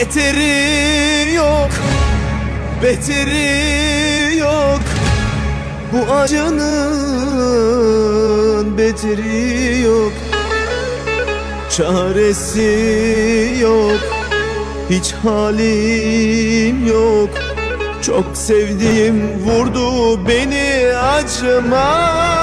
Beteri yok Beteri yok. Bu acının beteri yok. Çaresi yok Hiç halim yok. Çok sevdiğim vurdu beni acıma.